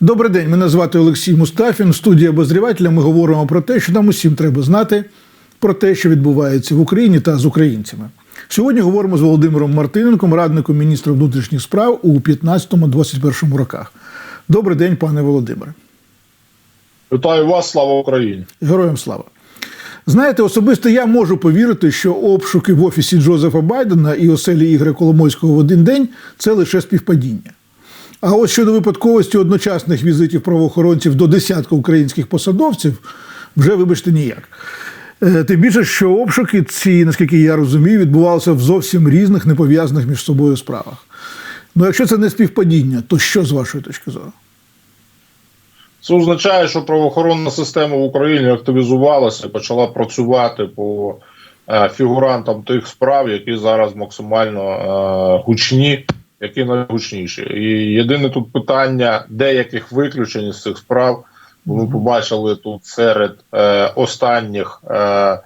Добрий день, мене звати Олексій Мустафін. В студії обозрівателя ми говоримо про те, що нам усім треба знати про те, що відбувається в Україні та з українцями. Сьогодні говоримо з Володимиром Мартиненком, радником міністра внутрішніх справ у 15-21 роках. Добрий день, пане Володимире. Вітаю вас, слава Україні! Героям слава. Знаєте, особисто я можу повірити, що обшуки в офісі Джозефа Байдена і оселі Ігоря Коломойського в один день це лише співпадіння. А ось щодо випадковості одночасних візитів правоохоронців до десятка українських посадовців, вже, вибачте, ніяк. Е, Тим більше, що обшуки ці, наскільки я розумію, відбувалися в зовсім різних, не пов'язаних між собою справах. Ну, якщо це не співпадіння, то що з вашої точки зору? Це означає, що правоохоронна система в Україні активізувалася і почала працювати по е, фігурантам тих справ, які зараз максимально е, гучні, які найгучніші. І єдине тут питання деяких виключень з цих справ. Ми побачили тут серед е, останніх е,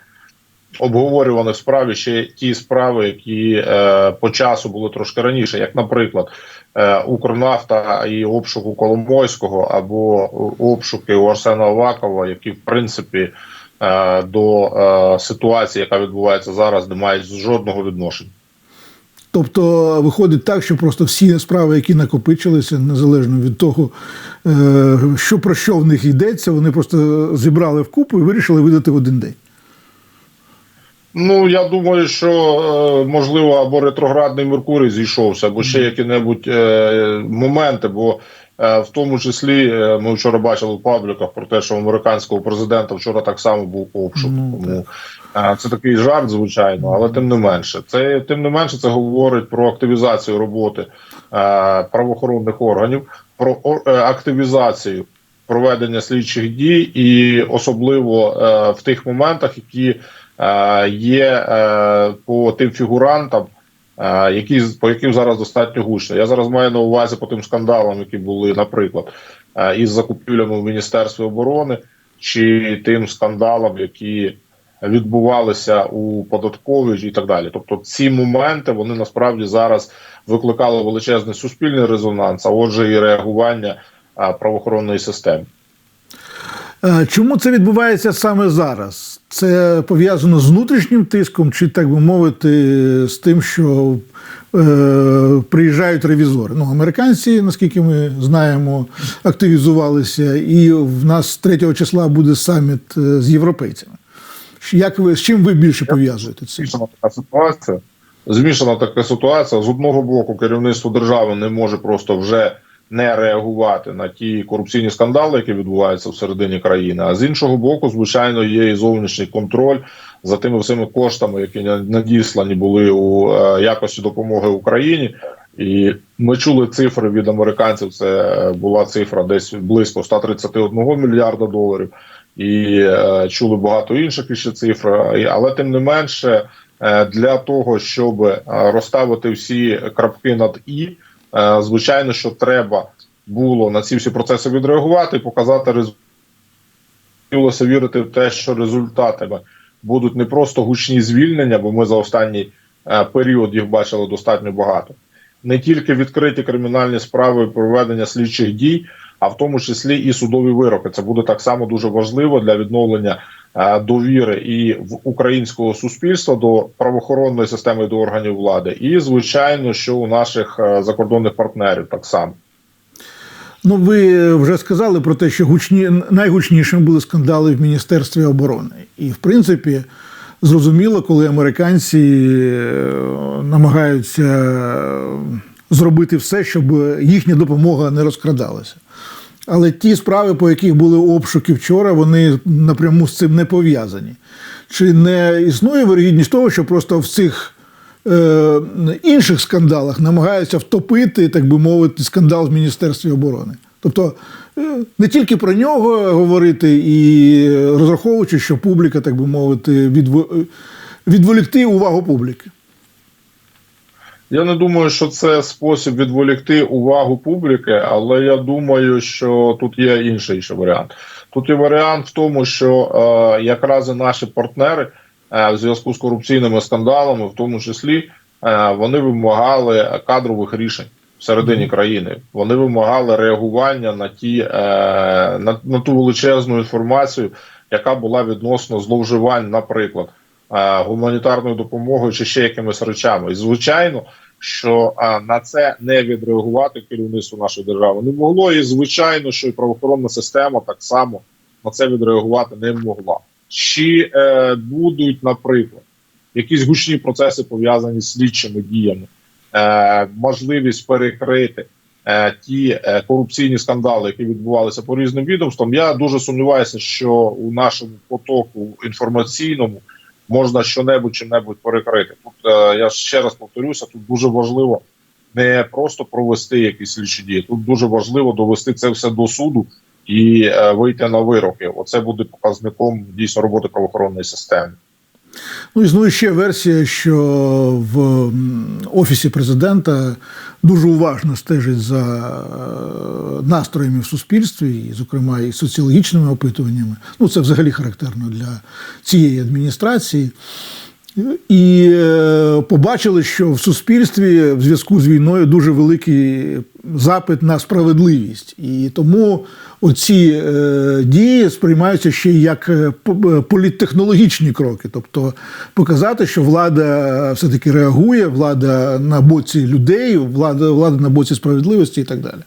обговорюваних справ ще ті справи, які е, по часу були трошки раніше, як, наприклад, е, Укрнафта і обшуку Коломойського або обшуки у Арсена Авакова, які в принципі е, до е, ситуації, яка відбувається зараз, не мають жодного відношення. Тобто виходить так, що просто всі справи, які накопичилися, незалежно від того, е, що про що в них йдеться, вони просто зібрали вкупу і вирішили видати в один день. Ну я думаю, що е, можливо або ретроградний Меркурій зійшовся, або ще які-небудь е, моменти. Бо в тому числі е, ми вчора бачили в пабліках про те, що американського президента вчора так само був обшук. Ну, Тому е, це такий жарт, звичайно, але тим не менше, це тим не менше, це говорить про активізацію роботи е, правоохоронних органів, про е, активізацію проведення слідчих дій, і особливо е, в тих моментах, які е, є е, по тим фігурантам, е, які по яким зараз достатньо гучно. Я зараз маю на увазі по тим скандалам, які були, наприклад, із закупівлями в Міністерстві оборони, чи тим скандалам, які відбувалися у податковій і так далі. Тобто, ці моменти вони насправді зараз викликали величезний суспільний резонанс, а отже, і реагування правоохоронної системи. Е, Чому це відбувається саме зараз? Це пов'язано з внутрішнім тиском, чи так би мовити, з тим, що е, приїжджають ревізори. Ну, американці, наскільки ми знаємо, активізувалися, і в нас 3 числа буде саміт е, з європейцями. Як ви з чим ви більше пов'язуєте це? Змішана така ситуація. Змішана така ситуація. З одного боку, керівництво держави не може просто вже не реагувати на ті корупційні скандали, які відбуваються всередині країни. А з іншого боку, звичайно, є і зовнішній контроль за тими всіми коштами, які на- надіслані були у е, якості допомоги Україні. І ми чули цифри від американців. Це е, була цифра десь близько 131 мільярда доларів, і е, чули багато інших іще цифр. Але тим не менше, е, для того, щоб е, розставити всі крапки над і, звичайно, що треба було на ці всі процеси відреагувати і показати результат. Вірити в те, що результатами будуть не просто гучні звільнення, бо ми за останній е, період їх бачили достатньо багато. Не тільки відкриті кримінальні справи проведення слідчих дій, а в тому числі і судові вироки. Це буде так само дуже важливо для відновлення е, довіри і в українського суспільства до правоохоронної системи до органів влади, і звичайно, що у наших е, закордонних партнерів так само. Ну, ви вже сказали про те, що гучні найгучнішими були скандали в Міністерстві оборони. І, в принципі, зрозуміло, коли американці е, намагаються зробити все, щоб їхня допомога не розкрадалася. Але ті справи, по яких були обшуки вчора, вони напряму з цим не пов'язані. Чи не існує вирогідність того, що просто в цих е, інших скандалах намагаються втопити, так би мовити, скандал в Міністерстві оборони? Тобто е, не тільки про нього говорити і розраховуючи, що публіка, так би мовити, відво- відволікти увагу публіки. Я не думаю, що це спосіб відволікти увагу публіки, але я думаю, що тут є інший ще варіант. Тут є варіант в тому, що е, якраз і наші партнери е, в зв'язку з корупційними скандалами, в тому числі, е, вони вимагали кадрових рішень. всередині країни. Вони вимагали реагування на ті е, на, на ту величезну інформацію, яка була відносно зловживань, наприклад, гуманітарною допомогою чи ще якимись речами. І звичайно, що е, на це не відреагувати керівництво нашої держави не могло, і звичайно, що і правоохоронна система так само на це відреагувати не могла. Чи е, будуть, наприклад, якісь гучні процеси пов'язані з слідчими діями, е, можливість перекрити е, ті е, корупційні скандали, які відбувалися по різним відомствам. Я дуже сумніваюся, що у нашому потоку інформаційному можна щонебудь чим-небудь перекрити. Тут е, я ще раз повторюся, тут дуже важливо не просто провести якісь слідчі дії. Тут дуже важливо довести це все до суду і е, вийти на вироки. Оце буде показником дійсно роботи правоохоронної системи. Ну, існує ще версія, що в офісі президента дуже уважно стежить за е, настроями в суспільстві, і, зокрема, і соціологічними опитуваннями. Ну, це взагалі характерно для цієї адміністрації. І е, побачили, що в суспільстві в зв'язку з війною дуже великий запит на справедливість. І тому оці е, дії сприймаються ще як е, політтехнологічні кроки. Тобто показати, що влада все-таки реагує, влада на боці людей, влада, влада на боці справедливості і так далі.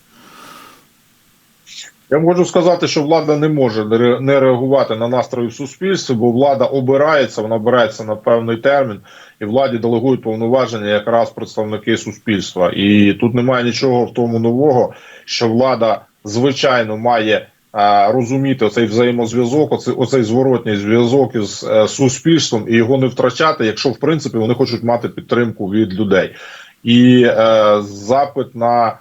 Я можу сказати, що влада не може не ре- не реагувати на настрої в суспільстві, бо влада обирається, вона обирається на певний термін, і владі делегують повноваження якраз представники суспільства. І тут немає нічого в тому нового, що влада звичайно має е, розуміти оцей взаємозв'язок, оцей, оцей зворотній зв'язок із е, суспільством і його не втрачати, якщо в принципі вони хочуть мати підтримку від людей. І е, запит на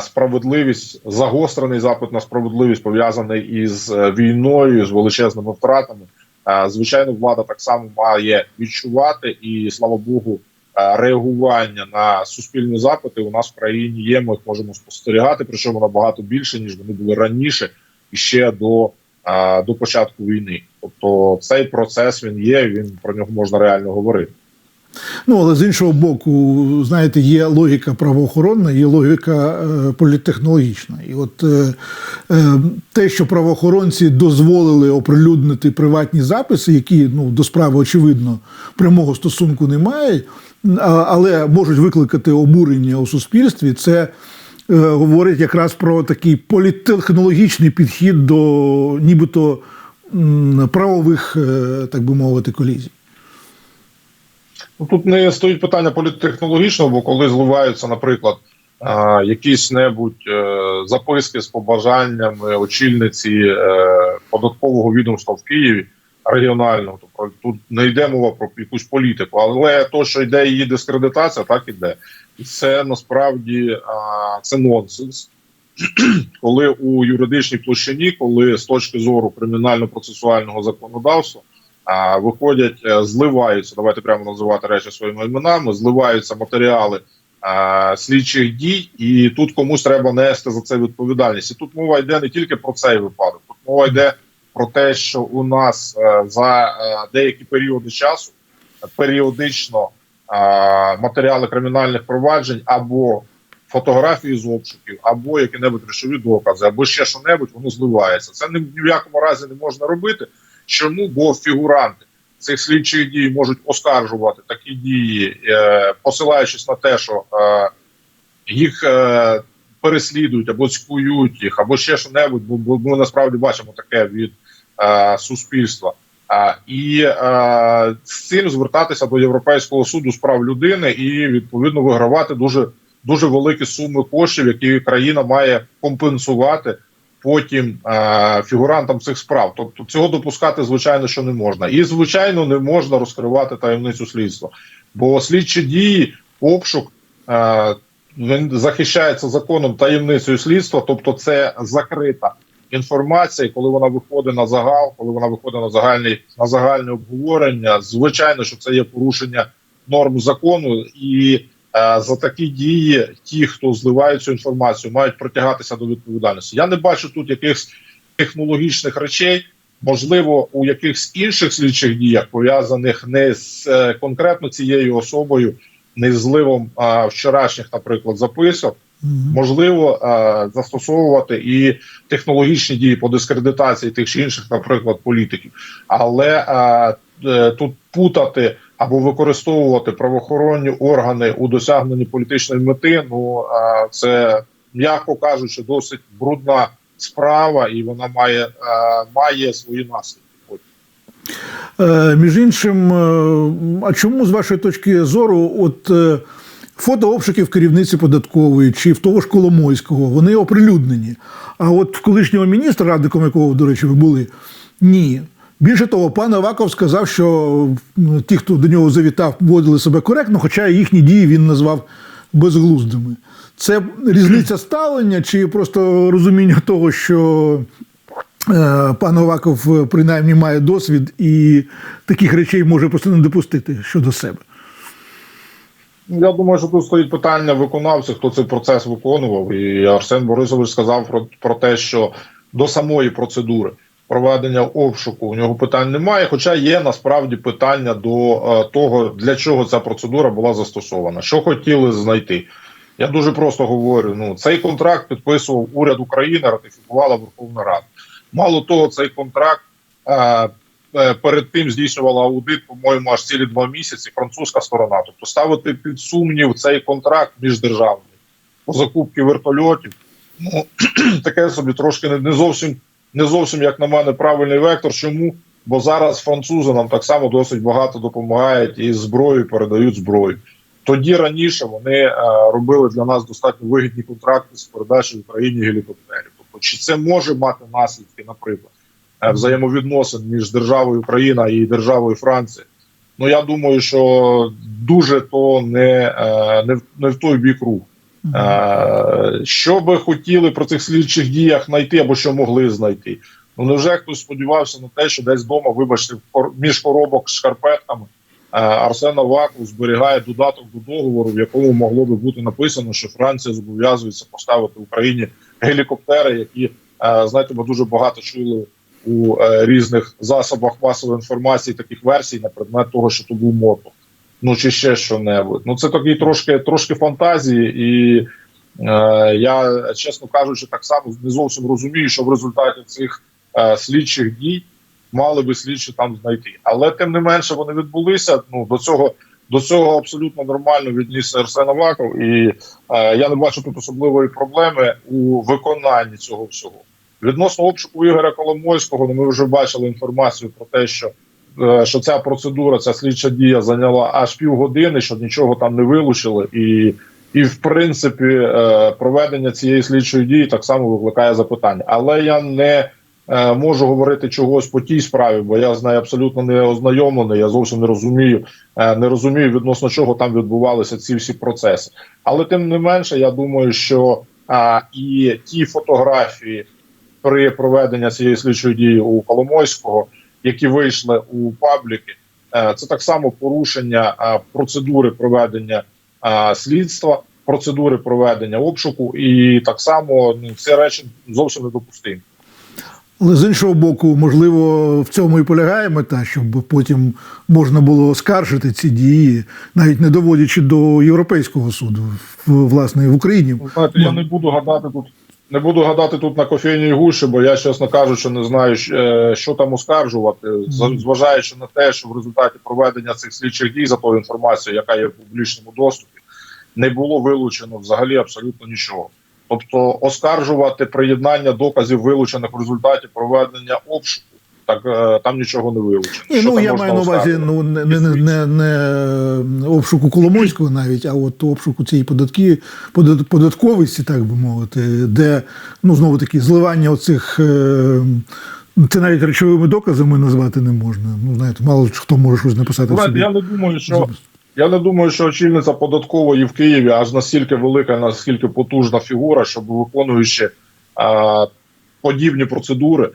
справедливість, загострений запит на справедливість пов'язаний із е, війною, з величезними втратами. Звичайно, влада так само має відчувати, і слава Богу, реагування на суспільні запити у нас в країні є. Ми їх можемо спостерігати, причому набагато більше ніж вони були раніше і ще до, до початку війни. Тобто цей процес він є. Він про нього можна реально говорити. Ну, але з іншого боку, знаєте, є логіка правоохоронна, є логіка е, політтехнологічна. І от е, е, те, що правоохоронці дозволили оприлюднити приватні записи, які ну, до справи, очевидно, прямого стосунку не мають, але можуть викликати обурення у суспільстві, це е, говорить якраз про такий політтехнологічний підхід до нібито правових, е, так би мовити, колізій. Ну, тут не стоїть питання політтехнологічного, бо коли зливаються, наприклад, якісь небудь е, записки з побажаннями очільниці е, податкового відомства в Києві регіонального, то про- тут не йде мова про якусь політику, але то, що йде її дискредитація, так іде. І це насправді це нонсенс. коли у юридичній площині, коли з точки зору кримінально-процесуального законодавства а, виходять, е, зливаються, давайте прямо називати речі своїми іменами, зливаються матеріали а, слідчих дій, і тут комусь треба нести за це відповідальність. І тут мова йде не тільки про цей випадок, тут мова йде про те, що у нас е, за е, деякі періоди часу е, періодично а, матеріали кримінальних проваджень або фотографії з обшуків, або які-небудь речові докази, або ще що-небудь, воно зливається. Це ні в якому разі не можна робити. Чому? Бо фігуранти цих слідчих дій можуть оскаржувати такі дії, е, посилаючись на те, що е, їх е, переслідують або цькують їх, або ще що-небудь, бо, бо ми насправді бачимо таке від суспільства. А, і е, з цим звертатися до Європейського суду з прав людини і відповідно вигравати дуже дуже великі суми коштів, які країна має компенсувати потім е, фігурантам цих справ. Тобто цього допускати, звичайно, що не можна. І звичайно, не можна розкривати таємницю слідства, бо слідчі дії, обшук. Е, він захищається законом таємницею слідства, тобто це закрита інформація, коли вона виходить на загал, коли вона виходить на загальний на загальне обговорення, звичайно, що це є порушення норм закону, і за такі дії ті, хто зливають цю інформацію, мають притягатися до відповідальності. Я не бачу тут якихось технологічних речей. Можливо, у якихось інших слідчих діях пов'язаних не з е, конкретно цією особою, не з зливом а, вчорашніх, наприклад, записок, Можливо, е, застосовувати і технологічні дії по дискредитації тих чи інших, наприклад, політиків, але е, е, тут путати або використовувати правоохоронні органи у досягненні політичної мети. Ну це м'яко кажучи, досить брудна справа, і вона має, має свої наслідки. Е, Між іншим, е, а чому з вашої точки зору, от е, фото обшуків керівниці податкової чи в того ж Коломойського, вони оприлюднені. А от колишнього міністра, радником якого, до речі, ви були, ні. Більше того, пан Аваков сказав, що ну, ті, хто до нього завітав, поводили себе коректно, хоча їхні дії він назвав безглуздими. Це різниця ставлення чи просто розуміння того, що Е, Пан Оваков е, принаймні має досвід і таких речей може просто не допустити щодо себе. Я думаю, що тут стоїть питання виконавців, хто цей процес виконував. І Арсен Борисович сказав про, про те, що до самої процедури проведення обшуку у нього питань немає. Хоча є насправді питання до е, того, для чого ця процедура була застосована, що хотіли знайти. Я дуже просто говорю: ну цей контракт підписував уряд України, ратифікувала Верховна Рада. Мало того, цей контракт е, е, перед тим здійснювала аудит, по-моєму, аж цілі два місяці. Французька сторона. Тобто ставити під сумнів цей контракт міждержавний по закупці вертольотів. Ну таке собі трошки не, не зовсім не зовсім, як на мене, правильний вектор. Чому? Бо зараз французи нам так само досить багато допомагають і зброю передають зброю. Тоді раніше вони е, робили для нас достатньо вигідні контракти з передачі Україні гелікоптерів. Тобто, чи це може мати наслідки, наприклад, е, взаємовідносин між державою Україна і державою Франція? Ну я думаю, що дуже то не, е, не в той бік рух. Що би хотіли про цих слідчих діях знайти або що могли знайти? Ну невже хтось сподівався на те, що десь вдома, вибачте, між коробок з шкарпетками е, Арсен Аваков зберігає додаток до договору, в якому могло би бути написано, що Франція зобов'язується поставити Україні гелікоптери, які е, знаєте, ми дуже багато чули у е, різних засобах масової інформації таких версій на предмет того, що то був мото. Ну чи ще що-небудь. Ну це такі трошки трошки фантазії, і е, я, чесно кажучи, так само не зовсім розумію, що в результаті цих е, слідчих дій мали би слідчі там знайти. Але тим не менше вони відбулися. Ну до цього до цього абсолютно нормально відніс Арсен Аваков, і е, я не бачу тут особливої проблеми у виконанні цього всього. Відносно обшуку Ігоря Коломойського, ну ми вже бачили інформацію про те, що що ця процедура, ця слідча дія зайняла аж півгодини, що нічого там не вилучили, і, і в принципі е, проведення цієї слідчої дії так само викликає запитання. Але я не е, можу говорити чогось по тій справі, бо я з нею абсолютно не ознайомлений. Я зовсім не розумію, е, не розумію відносно чого там відбувалися ці всі процеси. Але тим не менше, я думаю, що і ті фотографії при проведенні цієї слідчої дії у Коломойського, які вийшли у пабліки, е, це так само порушення е, процедури проведення е, слідства, процедури проведення обшуку, і так само ну, ці речі зовсім недопустимі. Але з іншого боку, можливо, в цьому і полягає мета, щоб потім можна було оскаржити ці дії, навіть не доводячи до Європейського суду, власне, в Україні. Ну, я не буду гадати тут. Не буду гадати тут на кофейній гуші, бо я, чесно кажучи, не знаю, е, що там оскаржувати, З- зважаючи на те, що в результаті проведення цих слідчих дій за тою інформацією, яка є в публічному доступі, не було вилучено взагалі абсолютно нічого. Тобто, оскаржувати приєднання доказів, вилучених в результаті проведення обшуку, так е, там нічого не вилучено. Ні, ну я маю на увазі ну, не, не, не, не обшуку Коломойського навіть, а от обшуку цієї податки, податковості, так би мовити, де ну знову таки зливання оцих. е, Це навіть речовими доказами назвати не можна. Ну, знаєте, мало хто може щось написати. собі. я не думаю, що я не думаю, що очільниця податкової в Києві аж настільки велика, наскільки потужна фігура, щоб виконуючи а, подібні процедури,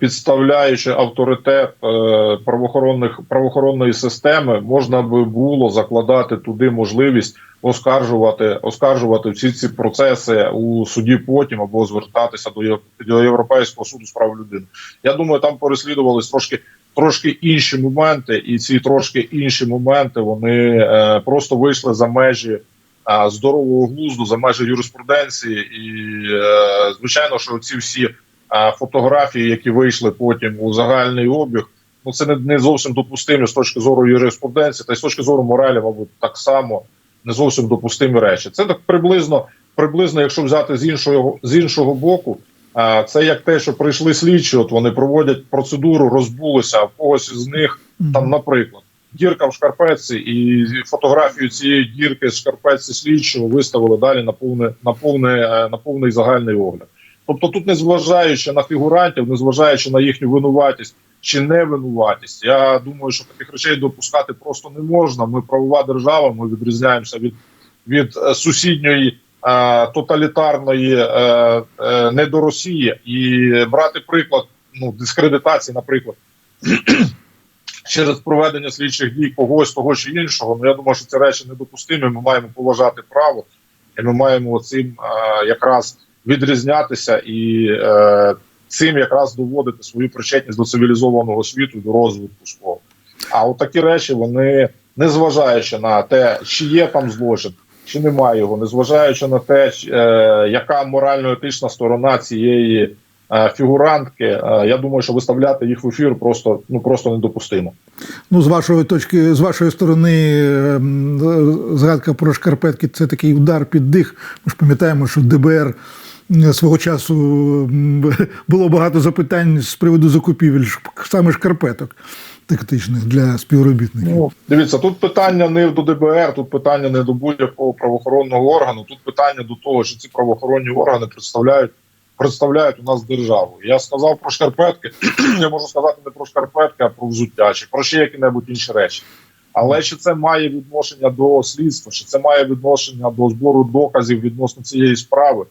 підставляючи авторитет е, правоохоронних правоохоронної системи, можна би було закладати туди можливість оскаржувати, оскаржувати всі ці процеси у суді потім або звертатися до, до Європейського суду з прав людини. Я думаю, там переслідувались трошки трошки інші моменти, і ці трошки інші моменти вони е, просто вийшли за межі а, здорового глузду за межі юриспруденції, і е, звичайно, що ці всі а, фотографії, які вийшли потім у загальний обіг, ну це не, не зовсім допустимі з точки зору юриспруденції, та й з точки зору моралі, мабуть, так само не зовсім допустимі речі. Це так приблизно, приблизно, якщо взяти з іншого з іншого боку. А, Це як те, що прийшли слідчі, от вони проводять процедуру, розбулися, а в когось з них там, наприклад, дірка в шкарпетці, і фотографію цієї дірки з шкарпетці слідчого виставили далі на повне на повне е, на повний загальний огляд. Тобто, тут, незважаючи на фігурантів, незважаючи на їхню винуватість чи невинуватість, я думаю, що таких речей допускати просто не можна. Ми правова держава, ми відрізняємося від, від е, сусідньої. е, Тоталітарної е, е, недоросії і брати приклад ну дискредитації, наприклад, через проведення слідчих дій когось того чи іншого. Ну я думаю, що ці речі недопустимі. Ми маємо поважати право, і ми маємо цим е, якраз відрізнятися і е, цим якраз доводити свою причетність до цивілізованого світу, до розвитку свого. А от такі речі вони, незважаючи на те, чи є там злочин, чи немає його, незважаючи на те, е, яка морально-етична сторона цієї е, фігурантки, е, я думаю, що виставляти їх в ефір просто ну просто недопустимо. Ну, з вашої точки, з вашої сторони, ем, згадка про шкарпетки це такий удар під дих. Ми ж пам'ятаємо, що ДБР свого часу було багато запитань з приводу закупівель саме шкарпеток тактичних для співробітників. Ну, дивіться, тут питання не до ДБР, тут питання не до будь-якого правоохоронного органу. Тут питання до того, що ці правоохоронні органи представляють представляють у нас державу. Я сказав про шкарпетки. я можу сказати не про шкарпетки, а про взуття чи про ще які-небудь інші речі. Але чи це має відношення до слідства, чи це має відношення до збору доказів відносно цієї справи?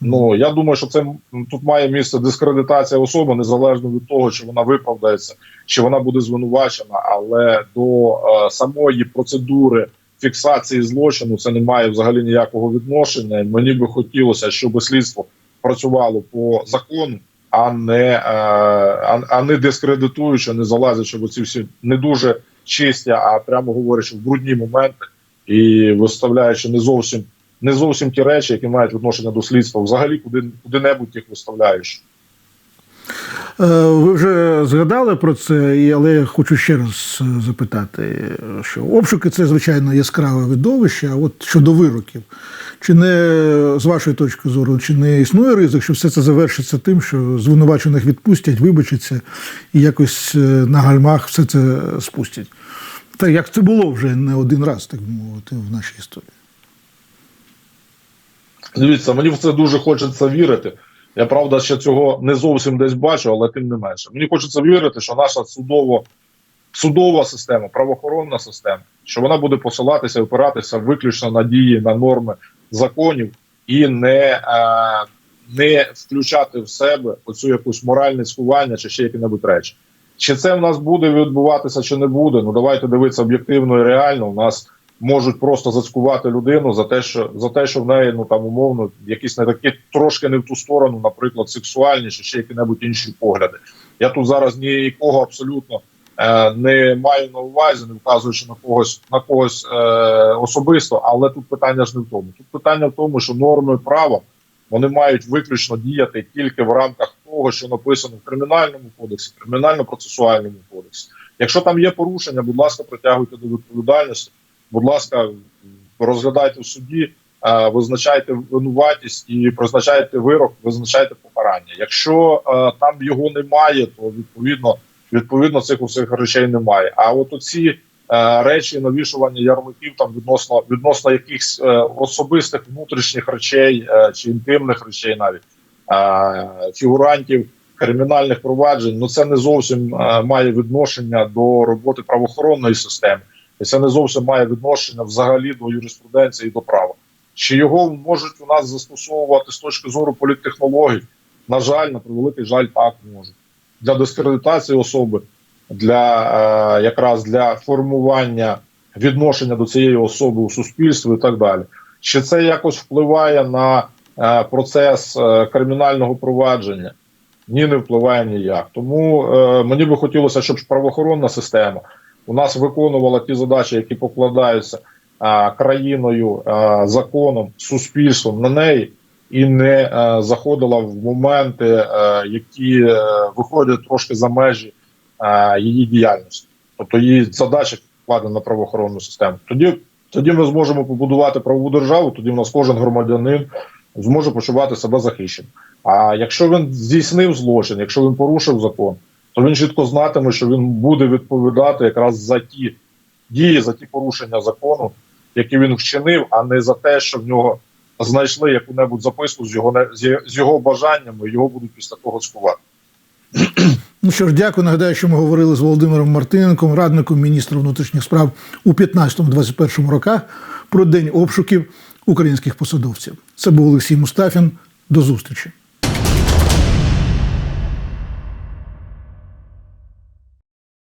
Ну я думаю, що це тут має місце дискредитація особи, незалежно від того, чи вона виправдається, чи вона буде звинувачена, але до е, самої процедури фіксації злочину це не має взагалі ніякого відношення. Мені би хотілося, щоб слідство працювало по закону, а не е, а, а не дискредитуючи, не залазячи в оці всі не дуже чисті, а прямо говорячи в брудні моменти і виставляючи не зовсім не зовсім ті речі, які мають відношення до слідства, взагалі куди куди-небудь їх виставляєш. Е, Ви вже згадали про це, але я хочу ще раз е, запитати, що обшуки це звичайно яскраве видовище. А от щодо вироків, чи не з вашої точки зору, чи не існує ризик, що все це завершиться тим, що звинувачених відпустять, вибачаться і якось е, на гальмах все це спустять? Так як це було вже не один раз, так би мовити, в нашій історії. Дивіться, мені в це дуже хочеться вірити. Я правда ще цього не зовсім десь бачу, але тим не менше. Мені хочеться вірити, що наша судово, судова система, правоохоронна система, що вона буде посилатися і опиратися виключно на дії, на норми законів і не, е, не включати в себе оцю якусь моральне сховання чи ще які-небудь речі. Чи це в нас буде відбуватися, чи не буде? Ну давайте дивитися об'єктивно і реально. У нас можуть просто зацькувати людину за те, що за те, що в неї ну там умовно якісь не такі трошки не в ту сторону, наприклад, сексуальні чи ще які-небудь інші погляди. Я тут зараз нікого абсолютно е, не маю на увазі, не вказуючи на когось на когось е, особисто, але тут питання ж не в тому. Тут питання в тому, що норми права вони мають виключно діяти тільки в рамках того, що написано в кримінальному кодексі, кримінально-процесуальному кодексі. Якщо там є порушення, будь ласка, притягуйте до відповідальності. Будь ласка, розглядайте в суді, е, визначайте винуватість і призначайте вирок, визначайте покарання. Якщо е, там його немає, то відповідно відповідно цих усіх речей немає. А от оці е, речі навішування ярликів там відносно відносно якихось особистих внутрішніх речей чи інтимних речей, навіть фігурантів кримінальних проваджень, ну це не зовсім має відношення до роботи правоохоронної системи. І це не зовсім має відношення взагалі до юриспруденції і до права. Чи його можуть у нас застосовувати з точки зору політтехнологій? На жаль, на превеликий жаль, так можуть. Для дискредитації особи, для е, якраз для формування відношення до цієї особи у суспільстві і так далі. Чи це якось впливає на е, процес е, кримінального провадження? Ні, не впливає ніяк. Тому е, мені би хотілося, щоб правоохоронна система у нас виконувала ті задачі, які покладаються а, країною, а, законом, суспільством на неї і не а, заходила в моменти, а, які е, виходять трошки за межі а, її діяльності, тобто її задача вкладена на правоохоронну систему. Тоді, тоді ми зможемо побудувати правову державу. Тоді в нас кожен громадянин зможе почувати себе захищеним. А якщо він здійснив злочин, якщо він порушив закон, то він чітко знатиме, що він буде відповідати якраз за ті дії, за ті порушення закону, які він вчинив, а не за те, що в нього знайшли яку-небудь записку з його з його бажаннями, його будуть після того скувати. Ну що ж, дякую. Нагадаю, що ми говорили з Володимиром Мартиненком, радником міністра внутрішніх справ у 15-21 роках про день обшуків українських посадовців. Це був Олексій Мустафін. До зустрічі.